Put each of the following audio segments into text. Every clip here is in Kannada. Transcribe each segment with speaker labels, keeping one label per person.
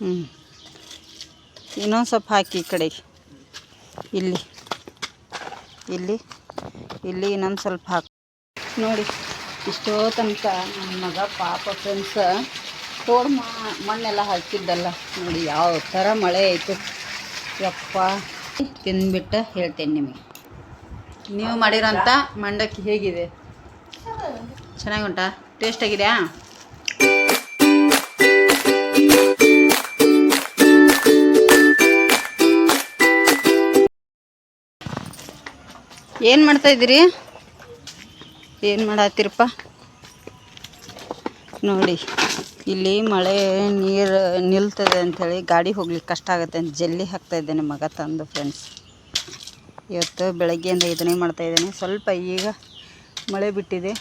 Speaker 1: ಹ್ಞೂ ಇನ್ನೊಂದು ಸ್ವಲ್ಪ ಹಾಕಿ ಈ ಕಡೆಗೆ. ಇಲ್ಲಿ. ಇಲ್ಲಿ. ಇಲ್ಲಿ ಇನ್ನೊಂದು ಸ್ವಲ್ಪ ಹಾಕಿ. ನೋಡಿ, ಇಷ್ಟೋ ತನಕ ನನ್ನ ಮಗ ಪಾಪ ಫ್ರೆಂಡ್ಸ ತೋಡ್ ಮಣ್ಣೆಲ್ಲ ಹಾಕಿದ್ದಲ್ಲ. ನೋಡಿ, ಯಾವ ಥರ ಮಳೆ ಆಯಿತು ಯಪ್ಪ. ತಿಂದ್ಬಿಟ್ಟು ಹೇಳ್ತೇನೆ ನಿಮಗೆ. ನೀವು ಮಾಡಿರೋಂಥ ಮಂಡಕ್ಕಿ ಹೇಗಿದೆ? ಚೆನ್ನಾಗಿ ಉಂಟಾ? ಟೇಸ್ಟ್ ಆಗಿದೆಯಾ? ಏನು ಮಾಡ್ತಾ ಇದ್ದೀರಿ? ಏನು ಮಾಡತ್ತೀರಪ್ಪ ನೋಡಿ, ಇಲ್ಲಿ ಮಳೆ ನೀರು ನಿಲ್ತದೆ ಅಂಥೇಳಿ ಗಾಡಿ ಹೋಗ್ಲಿಕ್ಕೆ ಕಷ್ಟ ಆಗುತ್ತೆ ಅಂತ ಜಲ್ಲಿ ಹಾಕ್ತಾ ಇದ್ದೇನೆ ಮಗ ತಂದು ಫ್ರೆಂಡ್ಸ್ ಇವತ್ತು ಬೆಳಗ್ಗೆಯಿಂದ ಇದನ್ನೇ ಮಾಡ್ತಾ ಇದ್ದೇನೆ. ಸ್ವಲ್ಪ ಈಗ ಮಳೆ ಬಿಟ್ಟಿದೆ.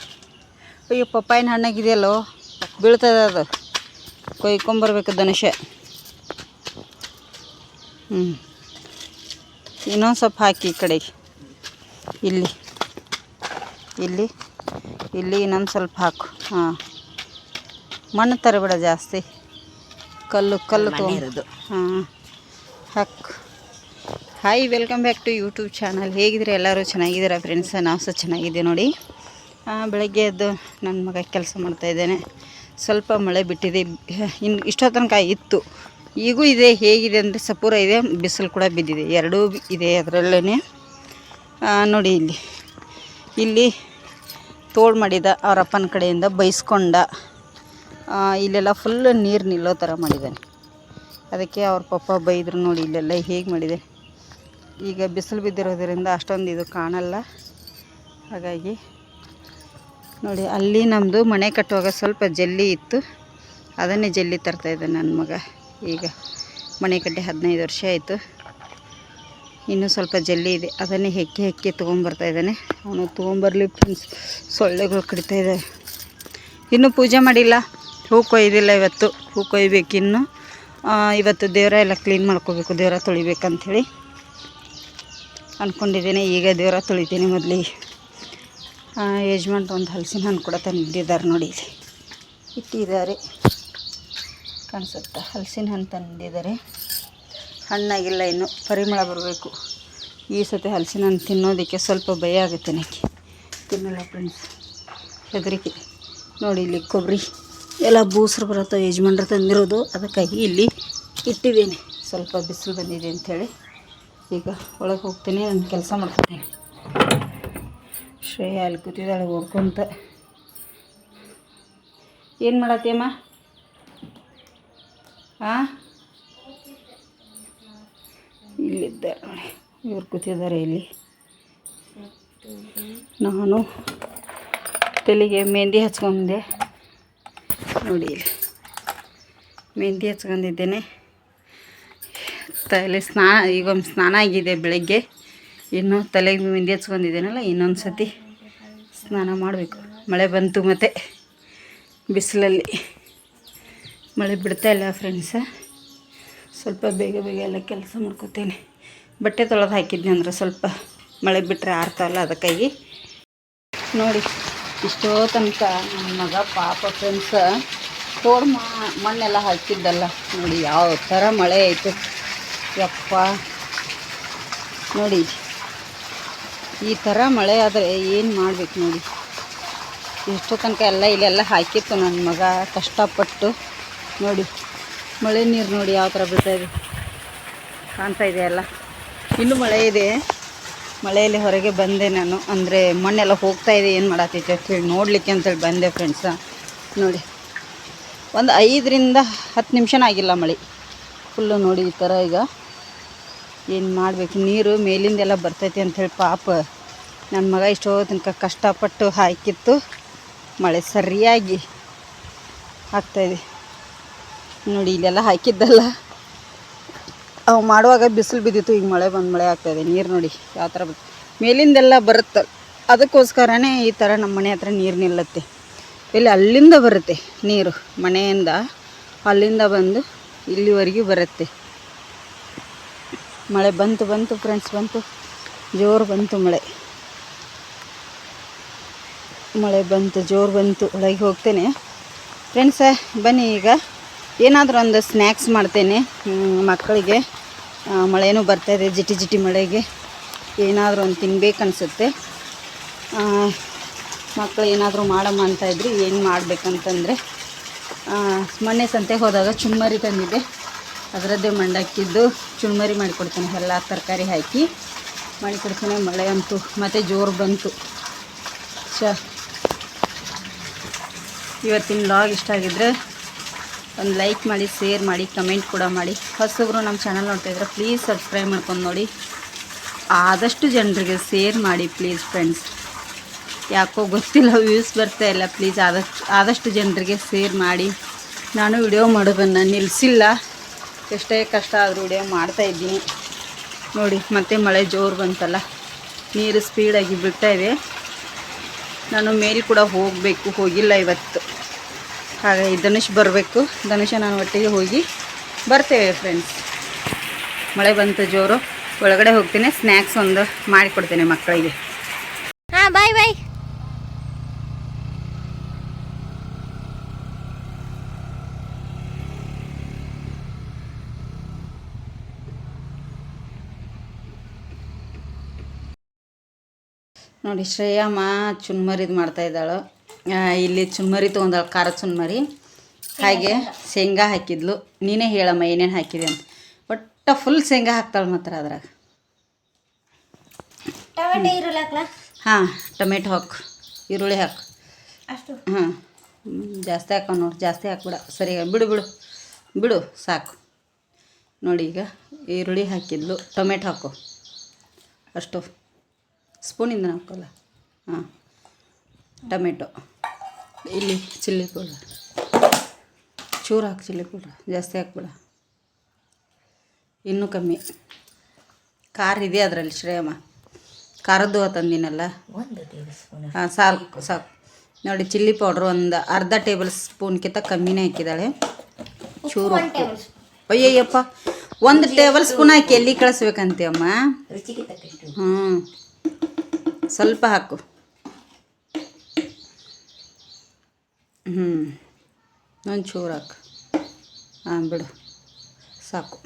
Speaker 1: ಅಯ್ಯೋ, ಪಪ್ಪಾಯಿನ ಹಣ್ಣಾಗಿದೆಯಲ್ಲೋ? ಬೀಳ್ತದೆ ಅದು. ಕೊಯ್ಕೊಂಬರ್ಬೇಕು ಧನುಷ. ಹ್ಞೂ ಇನ್ನೊಂದು ಸ್ವಲ್ಪ ಹಾಕಿ ಈ ಕಡೆಗೆ. ಇಲ್ಲಿ. ಇಲ್ಲಿ. ಇಲ್ಲಿ ಇನ್ನೊಂದು ಸ್ವಲ್ಪ ಹಾಕು. ಹಾಂ. ಮಣ್ಣು ತರಬೇಡ ಜಾಸ್ತಿ. ಕಲ್ಲು ಕಲ್ಲು ತೊಗೊಂಡು. ಹಾಂ. ಹಾಕು. Hi welcome back to YouTube channel ಹೇಗಿದ್ರೆ ಎಲ್ಲರೂ ಚೆನ್ನಾಗಿದ್ದೀರಾ ಫ್ರೆಂಡ್ಸ್ ನಾವು ಸಹ ಚೆನ್ನಾಗಿದ್ದೆ ನೋಡಿ. ಬೆಳಗ್ಗೆ ಎದ್ದು ನನ್ನ ಮಗ ಕೆಲಸ ಮಾಡ್ತಾಯಿದ್ದೇನೆ ಸ್ವಲ್ಪ ಮಳೆ ಬಿಟ್ಟಿದೆ. ಇನ್ನು ಇಷ್ಟೋ ತನಕ ಇತ್ತು. ಈಗೂ ಇದೆ ಹೇಗಿದೆ ಅಂದರೆ ಸಪೂರ ಇದೆ. ಬಿಸಿಲು ಕೂಡ ಬಿದ್ದಿದೆ. ಎರಡೂ ಇದೆ ಅದರಲ್ಲೇ ನೋಡಿ ಇಲ್ಲಿ. ಇಲ್ಲಿ ತೋಳು ಮಾಡಿದ ಅವರಪ್ಪನ ಕಡೆಯಿಂದ ಬೈಸ್ಕೊಂಡ ಇಲ್ಲೆಲ್ಲ ಫುಲ್ ನೀರು ನಿಲ್ಲೋ ಥರ ಮಾಡಿದ್ದಾನೆ ಅದಕ್ಕೆ ಅವ್ರ ಪಪ್ಪ ಬೈದರು ನೋಡಿ ಇಲ್ಲೆಲ್ಲ ಹೇಗೆ ಮಾಡಿದೆ. ಈಗ ಬಿಸಿಲು ಬಿದ್ದಿರೋದ್ರಿಂದ ಅಷ್ಟೊಂದು ಇದು ಕಾಣಲ್ಲ. ಹಾಗಾಗಿ ನೋಡಿ, ಅಲ್ಲಿ ನಮ್ಮದು ಮನೆ ಕಟ್ಟುವಾಗ ಸ್ವಲ್ಪ ಜಲ್ಲಿ ಇತ್ತು. ಅದನ್ನೇ ಜಲ್ಲಿ ತರ್ತಾಯಿದ್ದೆ ನನ್ನ ಮಗ. ಈಗ ಮನೆ ಕಟ್ಟಿ ಹದಿನೈದು ವರ್ಷ ಆಯಿತು. ಇನ್ನೂ ಸ್ವಲ್ಪ ಜಲ್ಲಿ ಇದೆ. ಅದನ್ನೇ ಹೆಕ್ಕಿ ಹೆಕ್ಕಿ ತೊಗೊಂಬರ್ತಾ ಇದ್ದಾನೆ. ಅವನು ತೊಗೊಂಬರ್ಲಿ ಫ್ರೆಂಡ್ಸ್ ಸೊಳ್ಳೆಗಳು ಕಡಿತಾ ಇದ್ದಾವೆ ಇನ್ನೂ ಪೂಜೆ ಮಾಡಿಲ್ಲ. ಹೂ ಕೊಯ್ದಿಲ್ಲ ಇವತ್ತು. ಹೂ ಕೊಯ್ಬೇಕು ಇನ್ನು. ಇವತ್ತು ದೇವರ ಎಲ್ಲ ಕ್ಲೀನ್ ಮಾಡ್ಕೋಬೇಕು. ದೇವರ ತೊಳಿಬೇಕಂಥೇಳಿ ಅಂದ್ಕೊಂಡಿದ್ದೀನಿ ಈಗ ದೇವರ ತೊಳಿತೀನಿ ಮೊದಲಿಗೆ ಯಜಮಾನ್ ಒಂದು ಹಲಸಿನ ಹಣ್ಣು ಕೂಡ ತಂದಿದ್ದಾರೆ ನೋಡಿ ಇಟ್ಟಿದ್ದಾರೆ. ಕಾಣಿಸುತ್ತಾ? ಹಲಸಿನ ಹಣ್ಣು ತಂದಿದ್ದಾರೆ. ಹಣ್ಣಾಗಿಲ್ಲ ಇನ್ನು. ಪರಿಮಳ ಬರಬೇಕು. ಈ ಸತಿ ಹಲಸಿನ ಹಣ್ಣು ತಿನ್ನೋದಕ್ಕೆ ಸ್ವಲ್ಪ ಭಯ ಆಗುತ್ತೆ ನನಗೆ ತಿನ್ನಲ್ಲ ಫ್ರೆಂಡ್ಸ್ ಹೆದರಿಕೆ. ನೋಡಿ ಇಲ್ಲಿ ಕೊಬ್ಬರಿ. ಎಲ್ಲ ಬೂಸ್ರು ಬರುತ್ತೋ ಯಜಮಾನ್ರು ತಂದಿರೋದು. ಅದಕ್ಕಾಗಿ ಇಲ್ಲಿ ಇಟ್ಟಿದ್ದೀನಿ. ಸ್ವಲ್ಪ ಬಿಸಿಲು ಬಂದಿದೆ ಅಂಥೇಳಿ. ಈಗ ಒಳಗೆ ಹೋಗ್ತೀನಿ ನನ್ನ ಕೆಲಸ ಮಾಡ್ತೀನಿ. ಶ್ರೇಯ ಅಲ್ಲಿ ಕೂತಿದ್ದಾಳೆ ಓಡ್ಕೊಂತ. ಏನು ಮಾಡತ್ತೀಯಮ್ಮ? ಹಾಂ ಇಲ್ಲಿದ್ದಾರೆ ನೋಡಿ ಇವ್ರು ಕೂತಿದ್ದಾರೆ ಇಲ್ಲಿ. ನಾನು ತಲೆಗೆ ಮೆಹಂದಿ ಹಚ್ಕೊಂಡೆ. ನೋಡಿ ಮೆಹಂದಿ ಹಚ್ಕೊಂಡಿದ್ದೇನೆ. ತಲೆ ಸ್ನಾನ ಈಗ ಒಂದು ಸ್ನಾನ ಆಗಿದೆ ಬೆಳಗ್ಗೆ. ಇನ್ನು ತಲೆಗೆ ಮೆಹಂದಿ ಹಚ್ಕೊಂಡಿದ್ದೇನಲ್ಲ ಇನ್ನೊಂದು ಸತಿ ಸ್ನಾನ ಮಾಡಬೇಕು. ಮಳೆ ಬಂತು ಮತ್ತು. ಬಿಸಿಲಲ್ಲಿ. ಮಳೆ ಬಿಡ್ತಾ ಇಲ್ಲ ಫ್ರೆಂಡ್ಸ ಸ್ವಲ್ಪ ಬೇಗ ಬೇಗ ಎಲ್ಲ ಕೆಲಸ ಮಾಡ್ಕೋತೇನೆ. ಬಟ್ಟೆ ತೊಳೆದು ಹಾಕಿದ್ನಿ ಅಂದ್ರೆ ಸ್ವಲ್ಪ ಮಳೆ ಬಿಟ್ಟರೆ ಆರ್ತಾವಲ್ಲ ಅದಕ್ಕಾಗಿ. ನೋಡಿ ಇಷ್ಟೋ ತನಕ ನನ್ನ ಮಗ, ಪಾಪ ಫ್ರೆಂಡ್ಸ ತೋಡು ಮಣ್ಣೆಲ್ಲ ಹಾಕಿದ್ದಲ್ಲ. ನೋಡಿ, ಯಾವ ಥರ ಮಳೆ ಆಯಿತು ಯಪ್ಪ. ನೋಡಿ, ಈ ಥರ ಮಳೆ ಆದರೆ ಏನು ಮಾಡ್ಬೇಕು ನೋಡಿ. ಇಷ್ಟೋ ತನಕ ಎಲ್ಲ ಇಲ್ಲೆಲ್ಲ ಹಾಕಿತ್ತು ನನ್ನ ಮಗ, ಕಷ್ಟಪಟ್ಟು. ನೋಡಿ. ಮಳೆ ನೀರು ನೋಡಿ ಯಾವ ಥರ ಬೀಳ್ತಾ ಇದೆ. ಕಾಣ್ತಾ ಇದೆಯಲ್ಲ ಇನ್ನೂ ಮಳೆ ಇದೆ. ಮಳೆಯಲ್ಲಿ ಹೊರಗೆ ಬಂದೆ ನಾನು. ಅಂದರೆ ಮಣ್ಣೆಲ್ಲ ಹೋಗ್ತಾ ಇದೆ. ಏನು ಮಾಡತ್ತೈತೆ ಅಂತೇಳಿ ನೋಡಲಿಕ್ಕೆ ಅಂತೇಳಿ ಬಂದೆ ಫ್ರೆಂಡ್ಸ ನೋಡಿ, ಒಂದು ಐದರಿಂದ ಹತ್ತು ನಿಮಿಷನೂ ಆಗಿಲ್ಲ ಮಳೆ. ಫುಲ್ಲು ನೋಡಿ ಈ ಥರ ಈಗ. ಏನು ಮಾಡಬೇಕು? ನೀರು ಮೇಲಿಂದೆಲ್ಲ ಬರ್ತೈತಿ ಅಂಥೇಳಿ ಪಾಪ ನನ್ನ ಮಗ ಇಷ್ಟೋ ತನಕ ಕಷ್ಟಪಟ್ಟು ಹಾಕಿತ್ತು. ಮಳೆ ಸರಿಯಾಗಿ ಆಗ್ತಾಯಿದೆ ನೋಡಿ, ಇಲ್ಲೆಲ್ಲ ಹಾಕಿದ್ದಲ್ಲ. ಅವು ಮಾಡುವಾಗ ಬಿಸಿಲು ಬಿದ್ದಿತ್ತು, ಈಗ ಮಳೆ ಬಂದು ಮಳೆ ಆಗ್ತಾಯಿದೆ ನೀರು ನೋಡಿ, ಯಾವ ಥರ ಮೇಲಿಂದೆಲ್ಲ ಬರುತ್ತೆ. ಅದಕ್ಕೋಸ್ಕರನೇ ಈ ಥರ ನಮ್ಮ ಮನೆ ಹತ್ರ ನೀರು ನಿಲ್ಲುತ್ತೆ. ಇಲ್ಲಿ ಅಲ್ಲಿಂದ ಬರುತ್ತೆ ನೀರು, ಮನೆಯಿಂದ ಅಲ್ಲಿಂದ ಬಂದು ಇಲ್ಲಿವರೆಗೂ ಬರುತ್ತೆ. ಮಳೆ ಬಂತು ಬಂತು ಫ್ರೆಂಡ್ಸ್ ಬಂತು. ಜೋರು ಬಂತು ಮಳೆ. ಮಳೆ ಬಂತು, ಜೋರು ಬಂತು. ಒಳಗೆ ಹೋಗ್ತೇನೆ. ಫ್ರೆಂಡ್ಸ ಬನ್ನಿ ಈಗ. ಏನಾದರೂ ಒಂದು ಸ್ನ್ಯಾಕ್ಸ್ ಮಾಡ್ತೇನೆ ಮಕ್ಕಳಿಗೆ. ಮಳೆನೂ ಬರ್ತಾಯಿದೆ ಜಿಟಿ ಜಿಟಿ ಮಳೆಗೆ. ಏನಾದರೂ ಒಂದು ತಿನ್ಬೇಕನ್ಸುತ್ತೆ ಮಕ್ಕಳು ಏನಾದರೂ ಮಾಡಮ್ಮ ಅಂತ ಇದ್ರಿ, ಏನು ಮಾಡಬೇಕಂತಂದರೆ. ಮೊನ್ನೆ ಸಂತೆಗೆ ಹೋದಾಗ ಚುಮ್ಮರಿ ತಂದಿದ್ದೆ. ಅದರದ್ದೇ ಮಂಡಕ್ಕಿದ್ದು ಚುಮ್ಮರಿ ಮಾಡಿಕೊಡ್ತೇನೆ, ಎಲ್ಲ ತರಕಾರಿ ಹಾಕಿ. ಮಾಡಿಕೊಡ್ತೇನೆ, ಮಳೆ ಅಂತೂ, ಮತ್ತು ಜೋರು ಬಂತು. ಚ ಇವತ್ತಿನ ಲಾಗ್ ಇಷ್ಟ ಆಗಿದ್ರೆ ಒಂದು ಲೈಕ್ ಮಾಡಿ, ಶೇರ್ ಮಾಡಿ, ಕಮೆಂಟ್ ಕೂಡ ಮಾಡಿ. ಹೊಸಬ್ರು ನಮ್ಮ ಚಾನಲ್ ನೋಡ್ತಾ ಇದ್ರೆ ಪ್ಲೀಸ್ ಸಬ್ಸ್ಕ್ರೈಬ್ ಮಾಡ್ಕೊಂಡು ನೋಡಿ. ಆದಷ್ಟು ಜನರಿಗೆ ಶೇರ್ ಮಾಡಿ ಪ್ಲೀಸ್ ಫ್ರೆಂಡ್ಸ್ ಯಾಕೋ ಗೊತ್ತಿಲ್ಲ ವ್ಯೂಸ್ ಬರ್ತಾ ಇಲ್ಲ. ಪ್ಲೀಸ್ ಆದಷ್ಟು ಆದಷ್ಟು ಜನರಿಗೆ ಶೇರ್ ಮಾಡಿ. ನಾನು ವಿಡಿಯೋ ಮಾಡೋದನ್ನು ನಿಲ್ಲಿಸಿಲ್ಲ ಎಷ್ಟೇ ಕಷ್ಟ ಆದರೂ ವಿಡಿಯೋ ಮಾಡ್ತಾ ಇದ್ದೀನಿ. ನೋಡಿ, ಮತ್ತೆ ಮಳೆ ಜೋರು ಬಂತಲ್ಲ. ನೀರು ಸ್ಪೀಡಾಗಿ ಬಿಡ್ತಾ ಇದೆ. ನಾನು ಮೇಲೆ ಕೂಡ ಹೋಗಬೇಕು, ಹೋಗಿಲ್ಲ ಇವತ್ತು. ಹಾಗಾಗಿ ಧನುಷ್ ಬರಬೇಕು. ಧನುಷ ನಾನು ಒಟ್ಟಿಗೆ ಹೋಗಿ ಬರ್ತೇವೆ ಫ್ರೆಂಡ್ಸ್ ಮಳೆ ಬಂತು ಜೋರು. ಒಳಗಡೆ ಹೋಗ್ತೀನಿ. ಸ್ನ್ಯಾಕ್ಸ್ ಒಂದು ಮಾಡಿಕೊಡ್ತೇನೆ ಮಕ್ಕಳಿಗೆ.
Speaker 2: ಹಾಂ ಬಾಯ್ ಬಾಯ್
Speaker 1: ನೋಡಿ ಶ್ರೇಯಮ್ಮ ಚುನ್ಮರಿದು ಮಾಡ್ತಾ ಇದ್ದಾಳು. ಇಲ್ಲಿ ಚುನ್ಮರಿ ತೊಗೊಂಡಾಳು ಖಾರ ಚುನ್ಮರಿ ಹಾಗೆ ಶೇಂಗಾ ಹಾಕಿದ್ಲು. ನೀನೇ ಹೇಳಮ್ಮ ಏನೇನು ಹಾಕಿದೆ ಅಂತ. ಒಟ್ಟ ಫುಲ್ ಶೇಂಗಾ ಹಾಕ್ತಾಳೆ ಮಾತ್ರ ಅದ್ರಾಗ. ಹಾಂ ಟೊಮೆಟೊ ಹಾಕು ಈರುಳ್ಳಿ ಹಾಕು.
Speaker 2: ಅಷ್ಟು?
Speaker 1: ಹಾಂ ಜಾಸ್ತಿ ಹಾಕೋ ನೋಡಿ ಜಾಸ್ತಿ ಹಾಕ್ಬಿಡ. ಸರಿ ಬಿಡು ಬಿಡು. ಬಿಡು ಸಾಕು. ನೋಡಿ ಈಗ ಈರುಳ್ಳಿ ಹಾಕಿದ್ಲು ಟೊಮೆಟೊ ಹಾಕು. ಅಷ್ಟು. ಸ್ಪೂನಿಂದ ಹಾಕೋಲ್ಲ. ಹಾಂ ಟೊಮೆಟೊ. ಇಲ್ಲಿ ಚಿಲ್ಲಿ ಪೌಡರ್. ಚೂರು ಹಾಕಿ ಚಿಲ್ಲಿ ಪೌಡರ್. ಜಾಸ್ತಿ ಹಾಕ್ಬೇಡ. ಇನ್ನೂ ಕಮ್ಮಿ. ಖಾರ ಇದೆ ಅದರಲ್ಲಿ ಶ್ರೇಯಮ್ಮ. ಖಾರದ್ದು ತಂದಿನಲ್ಲ? ಹಾಂ ಸಾಕು ಸಾಕು. ನೋಡಿ ಚಿಲ್ಲಿ ಪೌಡ್ರ್ ಒಂದು ಅರ್ಧ ಟೇಬಲ್ ಸ್ಪೂನ್ಕಿಂತ ಕಮ್ಮಿನೇ ಹಾಕಿದ್ದಾಳೆ. ಚೂರು ಅಯ್ಯಯ್ಯಪ್ಪ. ಒಂದು ಟೇಬಲ್ ಸ್ಪೂನ್ ಹಾಕಿ ಎಲ್ಲಿ ಕಳಿಸ್ಬೇಕಂತೆ ಅಮ್ಮ?
Speaker 2: ರುಚಿಗೆ ತಕ್ಕಷ್ಟು.
Speaker 1: ಹ್ಞೂ ಸ್ವಲ್ಪ ಹಾಕು. ಹ್ಞೂ ಒಂದು ಚೂರು ಹಾಕು. ಹಾಂ ಬಿಡು. ಸಾಕು.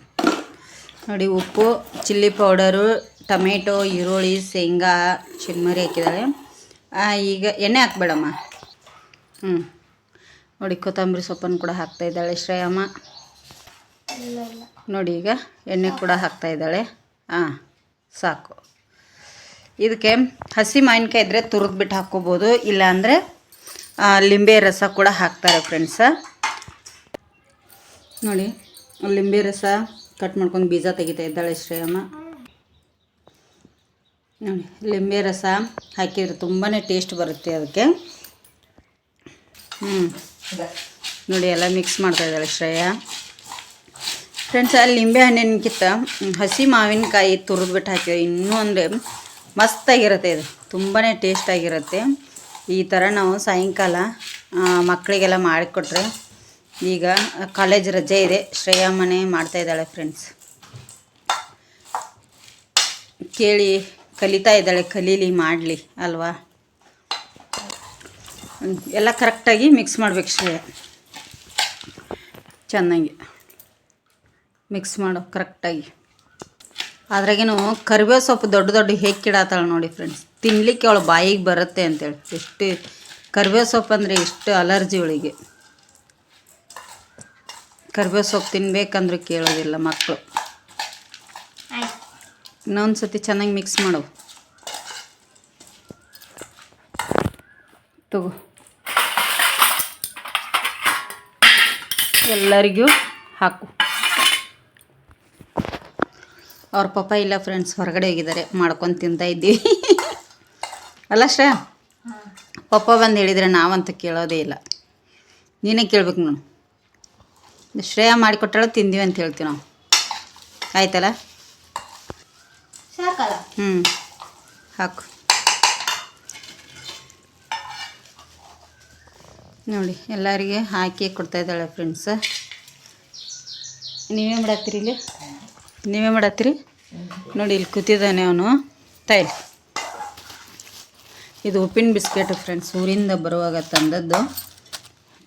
Speaker 1: ನೋಡಿ, ಉಪ್ಪು, ಚಿಲ್ಲಿ ಪೌಡರು, ಟೊಮೆಟೊ, ಈರುಳ್ಳಿ, ಶೇಂಗಾ, ಚಿನ್ಮರಿ ಹಾಕಿದ್ದಾಳೆ ಈಗ ಎಣ್ಣೆ ಹಾಕ್ಬೇಡಮ್ಮ. ಹ್ಞೂ ನೋಡಿ, ಕೊತ್ತಂಬರಿ ಸೊಪ್ಪನ್ನು ಕೂಡ ಹಾಕ್ತಾ ಇದ್ದಾಳೆ ಶ್ರೇಯಮ್ಮ. ನೋಡಿ, ಈಗ ಎಣ್ಣೆ ಕೂಡ ಹಾಕ್ತಾ ಇದ್ದಾಳೆ. ಹಾಂ ಸಾಕು. ಇದಕ್ಕೆ ಹಸಿ ಮಾವಿನಕಾಯಿ ಇದ್ದರೆ ತುರಿದ್ಬಿಟ್ಟು ಹಾಕ್ಕೋಬೋದು. ಇಲ್ಲಾಂದರೆ ಲಿಂಬೆ ರಸ ಕೂಡ ಹಾಕ್ತಾರೆ ಫ್ರೆಂಡ್ಸ ನೋಡಿ, ಲಿಂಬೆ ರಸ ಕಟ್ ಮಾಡ್ಕೊಂಡು ಬೀಜ ತೆಗಿತಾ ಇದ್ದಾಳೆ ಶ್ರೇಯಮ್ಮ. ನೋಡಿ, ಲಿಂಬೆ ರಸ ಹಾಕಿದ್ರೆ ತುಂಬಾ ಟೇಸ್ಟ್ ಬರುತ್ತೆ ಅದಕ್ಕೆ. ಹ್ಞೂ ನೋಡಿ, ಎಲ್ಲ ಮಿಕ್ಸ್ ಮಾಡ್ತಾ ಇದ್ದಾಳೆ ಶ್ರೇಯ. ಫ್ರೆಂಡ್ಸ್ ಅಲ್ಲಿ ಲಿಂಬೆ ಹಣ್ಣಿನಕ್ಕಿಂತ ಹಸಿ ಮಾವಿನಕಾಯಿ ತುರಿದ್ಬಿಟ್ಟು ಹಾಕಿದ್ರೆ ಇನ್ನೂ ಅಂದರೆ ಮಸ್ತಾಗಿರುತ್ತೆ ಇದು. ತುಂಬಾ ಟೇಸ್ಟಾಗಿರುತ್ತೆ ಈ ಥರ ನಾವು ಸಾಯಂಕಾಲ ಮಕ್ಕಳಿಗೆಲ್ಲ ಮಾಡಿಕೊಟ್ರೆ ಈಗ ಕಾಲೇಜ್ ರಜೆ ಇದೆ. ಶ್ರೇಯಾ ಮನೆ ಮಾಡ್ತಾ ಇದ್ದಾಳೆ ಫ್ರೆಂಡ್ಸ್ ಕೇಳಿ, ಕಲಿತಾ ಇದ್ದಾಳೆ, ಕಲೀಲಿ, ಮಾಡಲಿ ಅಲ್ವಾ? ಎಲ್ಲ ಕರೆಕ್ಟಾಗಿ ಮಿಕ್ಸ್ ಮಾಡ್ಬೇಕು ಶ್ರೇಯ. ಚೆನ್ನಾಗಿ ಮಿಕ್ಸ್ ಮಾಡು ಕರೆಕ್ಟಾಗಿ ಅದ್ರಾಗೇನು ಕರಿಬೇವು ಸೊಪ್ಪು ದೊಡ್ಡ ದೊಡ್ಡ ಹೇಗೆ ಕಿಡಾತಾಳೆ ನೋಡಿ ಫ್ರೆಂಡ್ಸ್ ತಿನ್ಲಿಕ್ಕೆ ಅವಳು ಬಾಯಿಗೆ ಬರುತ್ತೆ ಅಂತೇಳಿ. ಎಷ್ಟು ಕರಿಬೇವು ಸೊಪ್ಪು ಅಂದರೆ ಎಷ್ಟು ಅಲರ್ಜಿ ಅವಳಿಗೆ. ಕರಿಬೇವು ಸೊಪ್ಪು ತಿನ್ಬೇಕಂದ್ರೆ ಕೇಳೋದಿಲ್ಲ ಮಕ್ಕಳು ಇನ್ನೊಂದು ಸತಿ ಚೆನ್ನಾಗಿ ಮಿಕ್ಸ್ ಮಾಡು. ತಗೋ. ಎಲ್ಲರಿಗೂ ಹಾಕು. ಅವ್ರ ಪಾಪ ಇಲ್ಲ ಫ್ರೆಂಡ್ಸ್ ಹೊರಗಡೆ ಹೋಗಿದ್ದಾರೆ, ಮಾಡ್ಕೊಂಡು ತಿಂತಾ ಇದ್ದೀವಿ. ಅಲ್ಲ ಶ್ರೇಯ? ಪಪ್ಪ ಬಂದು ಹೇಳಿದರೆ ನಾವಂತ ಕೇಳೋದೇ ಇಲ್ಲ. ನೀನೇ ಕೇಳ್ಬೇಕು ನಾನು ಶ್ರೇಯ ಮಾಡಿಕೊಟ್ಟಳು ತಿಂದೀವಿ ಅಂತ ಹೇಳ್ತೀವಿ ನಾವು. ಆಯ್ತಲ್ಲ? ಹ್ಞೂ ಹಾಕು. ನೋಡಿ ಎಲ್ಲರಿಗೆ ಹಾಕಿ ಕೊಡ್ತಾ ಇದ್ದಾಳೆ ಫ್ರೆಂಡ್ಸ್ ನೀವೇ ಮಾಡತ್ತೀರಿ ಇಲ್ಲಿ? ನೀವೇ ಮಾಡತ್ತೀರಿ? ನೋಡಿ ಇಲ್ಲಿ ಕೂತಿದ್ದಾನೆ ಅವನು. ತೈಲ್ ಇದು ಉಪ್ಪಿನ ಬಿಸ್ಕೆಟ್ ಫ್ರೆಂಡ್ಸ್ ಊರಿಂದ ಬರುವಾಗ ತಂದದ್ದು.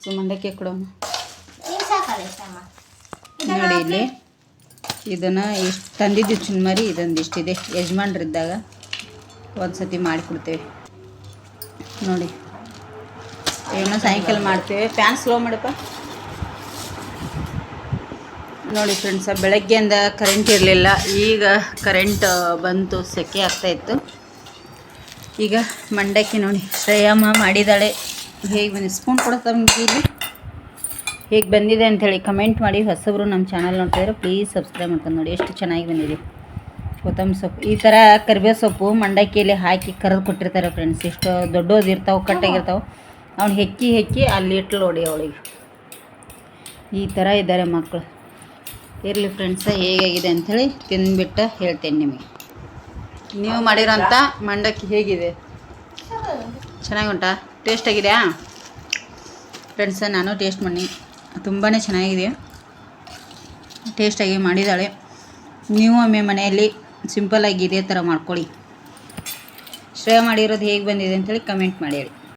Speaker 1: ಸೊ ಮಂಡಕ್ಕಿ ಕೊಡೋಣ ನೋಡಿ ಇಲ್ಲಿ. ಇದನ್ನು ಇಷ್ಟು ತಂದಿದ್ದು ಚುನ್ಮರಿ ಇದೊಂದು ಇಷ್ಟಿದೆ. ಯಜಮಾನ್ರಿದ್ದಾಗ ಒಂದು ಸತಿ ಮಾಡಿಕೊಡ್ತೇವೆ. ನೋಡಿ. ಏನೋ ಸಾಯಂಕಾಲ ಮಾಡ್ತೇವೆ. ಫ್ಯಾನ್ ಸ್ಲೋ ಮಾಡಪ್ಪ. ನೋಡಿ ಫ್ರೆಂಡ್ಸ ಬೆಳಗ್ಗೆಯಿಂದ ಕರೆಂಟ್ ಇರಲಿಲ್ಲ. ಈಗ ಕರೆಂಟ್ ಬಂತು ಸೆಕೆ ಆಗ್ತಾಯಿತ್ತು ಈಗ ಮಂಡಕ್ಕಿ ನೋಡಿ. ಶ್ರೇಯಮ್ಮ ಮಾಡಿದ್ದಾಳೆ ಹೇಗೆ ಬಂದಿದೆ? ಸ್ಪೂನ್ ಕೊಡುತ್ತಾ ಇಲ್ಲಿ? ಹೇಗೆ ಬಂದಿದೆ ಅಂಥೇಳಿ ಕಮೆಂಟ್ ಮಾಡಿ. ಹೊಸಬ್ರು ನಮ್ಮ ಚಾನಲ್ ನೋಡ್ತಾಯಿದ್ರೆ ಪ್ಲೀಸ್ ಸಬ್ಸ್ಕ್ರೈಬ್ ಮಾಡ್ಕೊಂಡು ನೋಡಿ. ಎಷ್ಟು ಚೆನ್ನಾಗಿ ಬಂದಿದೆ. ಕೊತ್ತಂಬರಿ ಸೊಪ್ಪು. ಈ ಥರ ಕರಿಬೇವು ಸೊಪ್ಪು ಮಂಡಕ್ಕಿಯಲ್ಲಿ ಹಾಕಿ ಕರೆದು ಕೊಟ್ಟಿರ್ತಾರೆ ಫ್ರೆಂಡ್ಸ್ ಎಷ್ಟು ದೊಡ್ಡದು ಇರ್ತಾವೆ, ಕಟ್ಟಾಗಿರ್ತಾವೆ. ಅವ್ನು ಹೆಕ್ಕಿ ಹೆಕ್ಕಿ ಅಲ್ಲಿ ಇಟ್ಲು ನೋಡಿ ಅವಳಿಗೆ. ಈ ಥರ ಇದ್ದಾರೆ ಮಕ್ಕಳು ಇರಲಿ ಫ್ರೆಂಡ್ಸ ಹೇಗಾಗಿದೆ ಅಂಥೇಳಿ ತಿಂದುಬಿಟ್ಟು ಹೇಳ್ತೇನೆ ನಿಮಗೆ. ನೀವು ಮಾಡಿರೋಂಥ ಮಂಡಕ್ಕಿ ಹೇಗಿದೆ? ಚೆನ್ನಾಗಿ ಉಂಟಾ ಟೇಸ್ಟ್ ಆಗಿದೆಯಾ? ಫ್ರೆಂಡ್ಸ ನಾನು ಟೇಸ್ಟ್ ಮಾಡಿ. ತುಂಬಾ ಚೆನ್ನಾಗಿದೆ. ಟೇಸ್ಟಾಗಿ ಮಾಡಿದ್ದಾಳೆ. ನೀವು ಒಮ್ಮೆ ಮನೆಯಲ್ಲಿ ಸಿಂಪಲ್ಲಾಗಿ ಇದೇ ಥರ ಮಾಡ್ಕೊಳ್ಳಿ. ಶ್ರೇಯ ಮಾಡಿರೋದು ಹೇಗೆ ಬಂದಿದೆ ಅಂತೇಳಿ ಕಮೆಂಟ್ ಮಾಡಿ.